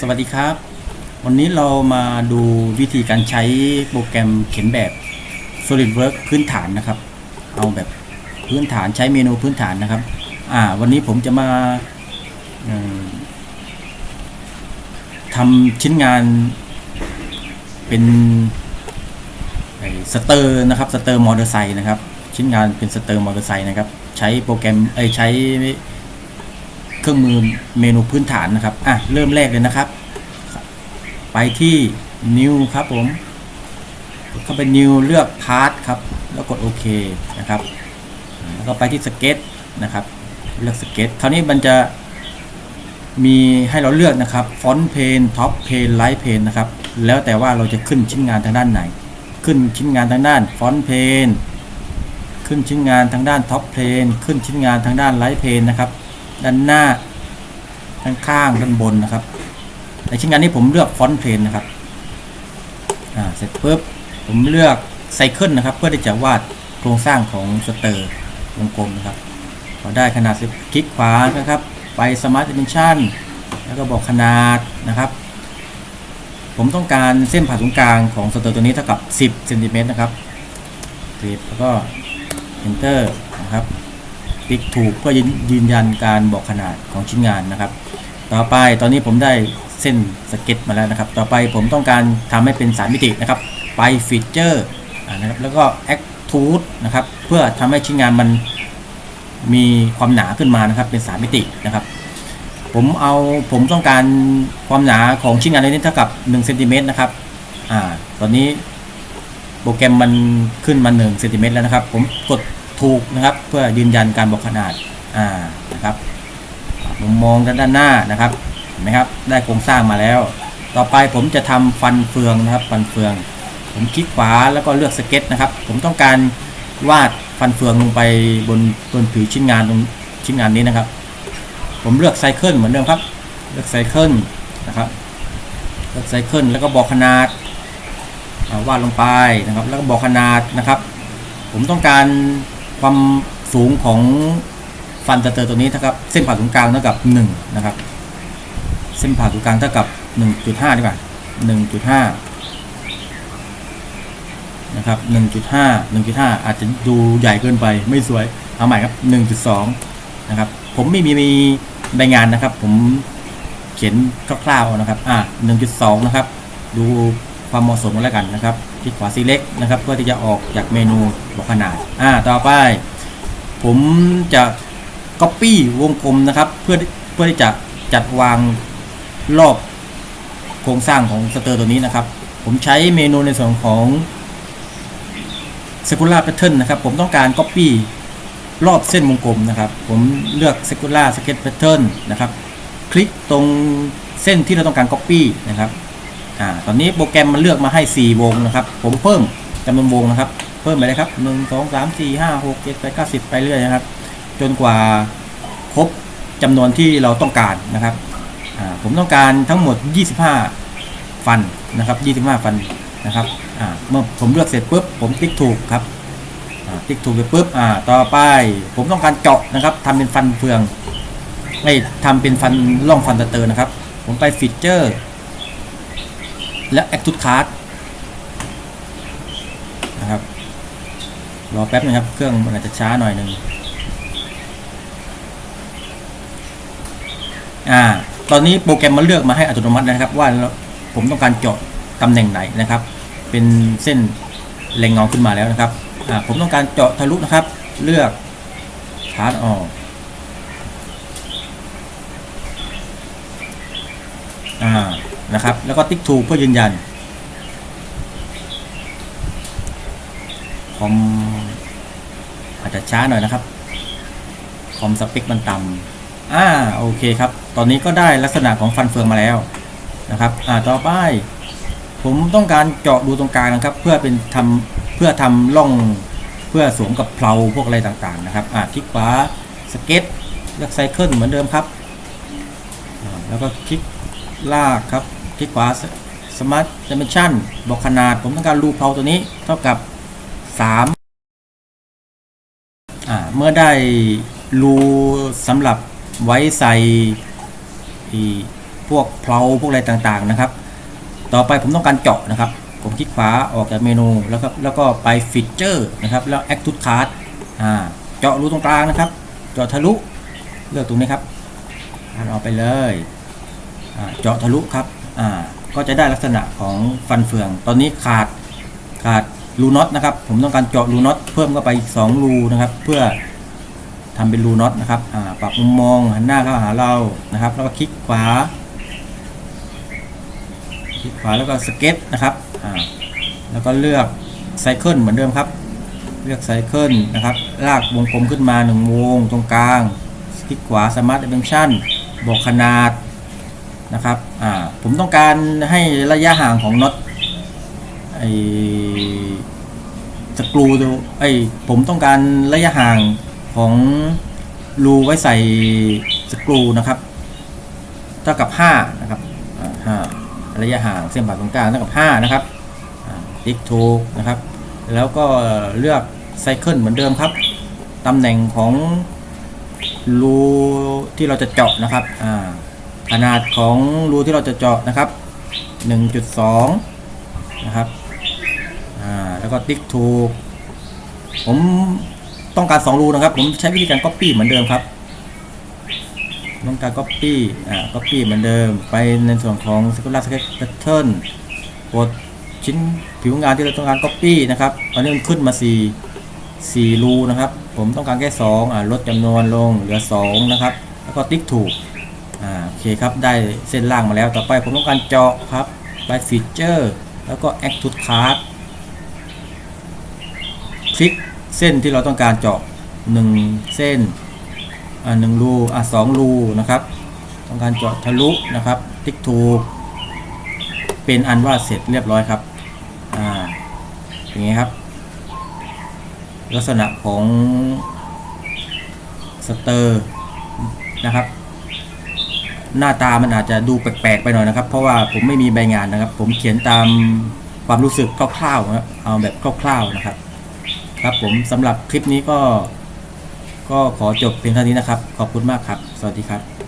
สวัสดีครับ วันนี้เรามาดูวิธีการใช้โปรแกรมเขียนแบบ SolidWorks พื้นฐานนะครับ เอาแบบพื้นฐานใช้เมนูพื้นฐานนะครับ อ่า วันนี้ผมจะมาทำชิ้นงานเป็นสเตอร์นะครับสเตอร์มอเตอร์ไซค์นะครับ ชิ้นงานเป็นสเตอร์มอเตอร์ไซค์นะครับ ใช้โปรแกรมไอใช้ เครื่องมือเมนูพื้นฐานนะครับ อะ เริ่มแรกเลยนะครับ ไปที่ New ครับผมเข้าไป New เลือก Part ครับ แล้วกดโอเคนะครับ แล้วก็ไปที่ Sketch นะครับ เลือก Sketch คราวนี้มันจะมีให้เราเลือกนะครับ Font Pane Top Pane Light Pane นะครับ แล้วแต่ว่าเราจะขึ้นชิ้นงานทางด้านไหน ขึ้นชิ้นงานทางด้าน Font Pane ขึ้นชิ้นงานทางด้าน Top Pane ขึ้นชิ้นงานทางด้าน Light Pane นะครับ ด้านหน้า ด้านข้าง ด้านบนนะครับ ในชิ้นงานนี้ผมเลือกฟอนต์เพลนนะครับ อ่า เสร็จปุ๊บ ผมเลือกไซเคิลนะครับ เพื่อที่จะวาดโครงสร้างของสเตอร์วงกลมนะครับพอได้ขนาดคลิกขวานะครับ ไป Smart Dimension แล้วก็บอกขนาดนะครับ ผมต้องการเส้นผ่าศูนย์กลางของสเตอร์ตัวนี้เท่ากับ 10เซนติเมตรนะครับ10แล้วก็ Enter นะครับ คลิกถูกเพื่อยืนยันการบอกขนาดของชิ้นงานนะครับ ต่อไปตอนนี้ผมได้เส้นสเก็ตมาแล้วนะครับ ต่อไปผมต้องการทำให้เป็นสามมิตินะครับ ไปฟีเจอร์นะครับแล้วก็ extrude นะครับเพื่อทำให้ชิ้นงานมันมีความหนาขึ้นมานะครับเป็นสามมิตินะครับผมเอาผมต้องการความหนาของชิ้นงานนี้เท่ากับ1เซนติเมตรนะครับอ่าตอนนี้โปรแกรมมันขึ้นมา1เซนติเมตรแล้วนะครับ ผมกด ถูกนะครับ เพื่อยืนยันการบอกขนาดอ่านะครับมุมมองด้านหน้านะครับเห็นไหมครับ ได้โครงสร้างมาแล้ว ต่อไปผมจะทำฟันเฟืองนะครับ ฟันเฟือง ผมคลิกขวาแล้วก็เลือกสเก็ตนะครับ ผมต้องการวาดฟันเฟืองลงไปบนบนผิวชิ้นงานตรงชิ้นงานนี้นะครับ ผมเลือกไซเคิลเหมือนเดิมครับ เลือกไซเคิลนะครับ เลือกไซเคิลแล้วก็บอกขนาดวาดลงไปนะครับ แล้วก็บอกขนาดนะครับ ผมต้องการ ความสูงของฟันสเตอร์ตัวนี้นะครับเส้นผ่าศูนย์กลางเท่ากับ1นะครับ เส้นผ่าศูนย์กลางเท่ากับ 1.5 ดีกว่า 1.5 นะครับ 1.5 1.5 อาจจะดูใหญ่เกินไปไม่สวย เอาใหม่ครับ 1.2 นะครับ ผมไม่มีมีใบงานนะครับ ผมเขียนคร่าวๆนะครับ อ่า1.2 นะครับ ดู ความเหมาะสมกันแล้วกันนะครับคลิกขวา select นะครับเพื่อที่จะออกจากเมนูบอกขนาดอ่าต่อไป ผมจะ copy วงกลมนะครับ เพื่อเพื่อที่จะจัดวางรอบโครงสร้างของสเตอร์ตัวนี้นะครับ ผมใช้เมนูในส่วนของ circular pattern นะครับ ผมต้องการ copy รอบเส้นวงกลมนะครับ ผมเลือก circular sketch pattern นะครับ คลิกตรงเส้นที่เราต้องการ copy นะครับ อ่าตอนนี้โปรแกรมมันเลือกมาให้ 4 วงนะครับ ผมเพิ่มจำนวนวงนะครับ เพิ่มไปเลยครับ 1 2 3 4 5 6 7 8 9 10 ไปเรื่อยนะครับ จนกว่าครบจำนวนที่เราต้องการนะครับอ่าผมต้องการทั้งหมด 25 ฟันนะครับ 25 ฟันนะครับอ่าเมื่อผมเลือกเสร็จปุ๊บผมติ๊กถูกครับติ๊กถูกไปปุ๊บอ่าต่อไป ผมต้องการเจาะนะครับทำเป็นฟันเฟืองไม่ทำเป็นฟันร่องฟันตะเตอร์นะครับ ผมไปฟีเจอร์ และ Extrude Card นะครับ รอแป๊บนึงครับ เครื่องมันอาจจะช้าหน่อยหนึ่งอ่า ตอนนี้โปรแกรมมันเลือกมาให้อัตโนมัตินะครับ ว่าผมต้องการเจาะตำแหน่งไหนนะครับ เป็นเส้นแรงเงาขึ้นมาแล้วนะครับ อ่า ผมต้องการเจาะทะลุนะครับ เลือกพาร์ออก อ่านะครับ แล้วก็ติ๊กถูเพื่อยืนยันคอมอาจจะช้าหน่อยนะครับคอมสเปคมันต่ำอ่าโอเคครับ ตอนนี้ก็ได้ลักษณะของฟันเฟืองมาแล้วนะครับ อ่าต่อไป ผมต้องการเจาะดูตรงกลางนะครับ เพื่อเป็นทำเพื่อทำร่องเพื่อสวมกับเพลาพวกอะไรต่างๆนะครับ อ่าคลิกขวาสเก็ตเลือกไซเคิลเหมือนเดิมครับ แล้วก็คลิก ลากครับคลิกขวา Smart Dimension บอกขนาดผมต้องการรูเพลาตัวนี้เท่ากับ3อ่าเมื่อได้รูสำหรับไว้ใส่พวกเพลาพวกอะไรต่างๆนะครับ ต่อไปผมต้องการเจาะนะครับ ผมคลิกขวาออกจากเมนูแล้วก็แล้วก็ไปฟีเจอร์นะครับแล้ว Add to Card อ่าเจาะรูตรงกลางนะครับ เจาะทะลุเลือกตรงนี้ครับอันออกไปเลย เจาะทะลุครับก็จะได้ลักษณะของฟันเฟือง ตอนนี้ขาดขาดรูน็อตนะครับ ผมต้องการเจาะรูน็อตเพิ่มเข้าไปอีก2รูนะครับ เพื่อทำเป็นรูน็อตนะครับปรับมุมมองหันหน้าเข้าหาเรานะครับ แล้วก็คลิกขวา คลิกขวาแล้วก็สเก็ตนะครับแล้วก็เลือกไซเคิลเหมือนเดิมครับ เลือกไซเคิลนะครับ ลากวงกลมขึ้นมาหนึ่งวงตรงกลาง คลิกขวา Smart Dimension บอกขนาด นะครับอ่าผมต้องการให้ระยะห่างของน็อตไอสกรูดูไอยผมต้องการระยะห่างของรูไว้ใส่สกรูนะครับเท่ากับ5นะครับห้าระยะห่างเส้นผ่าศูนย์กลางเท่ากับ5นะครับติ๊กถูกนะครับ แล้วก็เลือกไซเคิลเหมือนเดิมครับตำแหน่งของรูที่เราจะเจาะนะครับอ่า ขนาดของรูที่เราจะเจาะนะครับ 1.2 นะครับอ่าแล้วก็ติ๊กถูก ผมต้องการ 2 รูนะครับ ผมใช้วิธีการ Copy เหมือนเดิมครับ ต้องการ Copy อ่า Copy เหมือนเดิม ไปในส่วนของ Circular Sketch Pattern กดชิ้นผิวงานที่เราต้องการ Copy นะครับตอนนี้มันขึ้นมา 4 4 รูนะครับ ผมต้องการแค่ 2อ่าลดจำนวนลงเหลือ 2 นะครับ แล้วก็ติ๊กถูก อ่าโอเคครับได้เส้นล่างมาแล้วต่อไปผมต้องการเจาะครับไป Feature แล้วก็ Add to Card คลิกเส้นที่เราต้องการเจาะ 1 เส้นอ่าหนึ่งรูอ่าสองรูนะครับ ต้องการเจาะทะลุนะครับติ๊กถูกเป็นอันว่าเสร็จเรียบร้อยครับอ่าอย่างนี้ครับ ลักษณะของสเตอร์นะครับ หน้าตามันอาจจะดูแปลกๆไปหน่อยนะครับ เพราะว่าผมไม่มีใบงานนะครับ ผมเขียนตามความรู้สึกคร่าวๆนะครับเอาแบบคร่าวๆนะครับ ครับผมสำหรับคลิปนี้ก็ ก็ขอจบเพียงเท่านี้นะครับ ขอบคุณมากครับ สวัสดีครับ